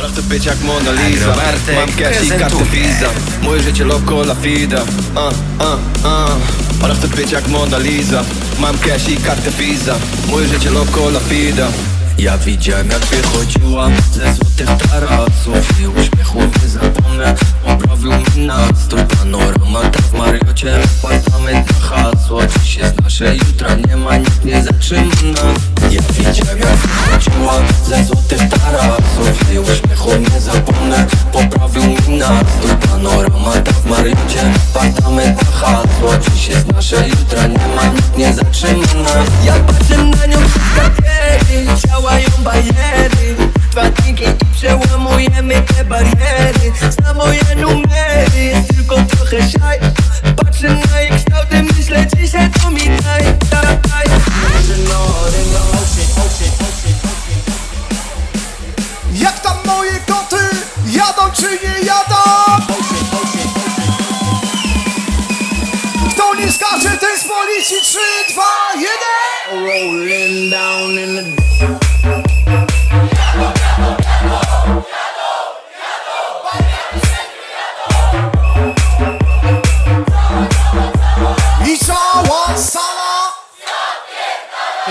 Ale chcę być jak Mona Lisa. Agrobartek Mam cash i kartę. Visa. Moje życie loco la fida uh, uh, uh. Ale chcę być jak Mona Lisa. Mam cash i kartę Visa. Moje życie loco la fida ja widziałem jak wychodziła ze złotych tarasów I uśmiechu nie zapomnę, poprawił mi nastrój. Panoramata w Mariocie, apartament na hasło. Dziś jest nasze, jutra nie ma, nikt nie zatrzyma nas Nasze, jutra nie ma, nikt nie zatrzyma nas Ja patrzę na nią przez kartiery, działają bariery Dwa drinki i przełamujemy te bariery. Zna moje numery, jest tylko trochę szaj Patrzę na jej kształty, myślę dzisiaj to mi daj, daj, daj Jak tam moje koty? Jadą czy nie jadą? policji 3, 2, 1 Rolling down in the... Jadą, jadą, jadą, jadą, jadą, panie jadą I cała sala Zapierdala